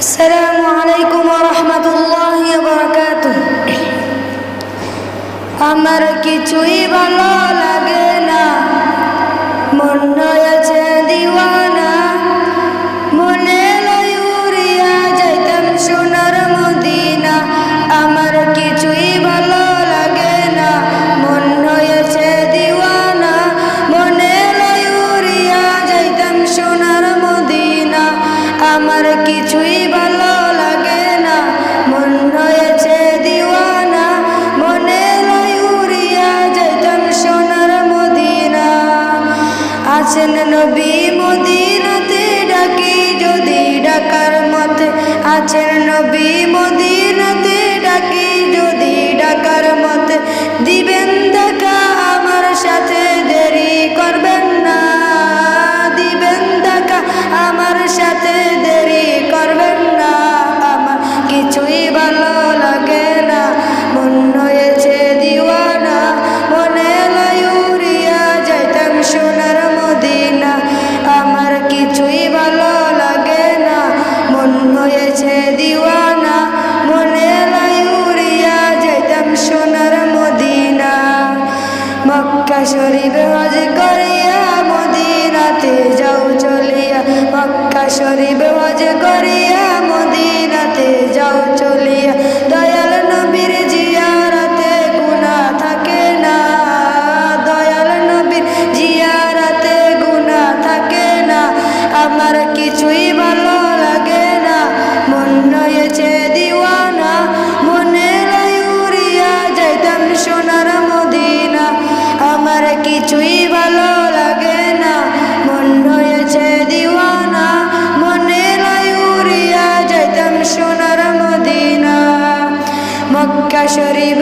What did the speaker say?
السلام عليكم ورحمة الله وبركاته আমার কিছুই ভালো লাগে না। মন হয়েছে দিওয়ানা। মনে লয়ুরিয়া যাইতাম সোনার মদিনা। আমার কিছুই ভালো লাগে না। মন হয়েছে দিওয়ানা। মনে লয়ুরিয়া যাইতাম সোনার মদিনা। আমার কিছুই আসেন নবী মদিনতে ডাকি যদি ডাকার মতে আছেন নবী কিছুই ভালো লাগে না। মন রয়েছে দিওয়ানা মনে উড়িয়া যাইতাম সোনার মদিনা। আমার কিছুই ভালো লাগে না। মন রয়েছে দিওয়ানা মনে উড়িয়া যাইতাম সোনার মদিনা। মক্কা শরীফ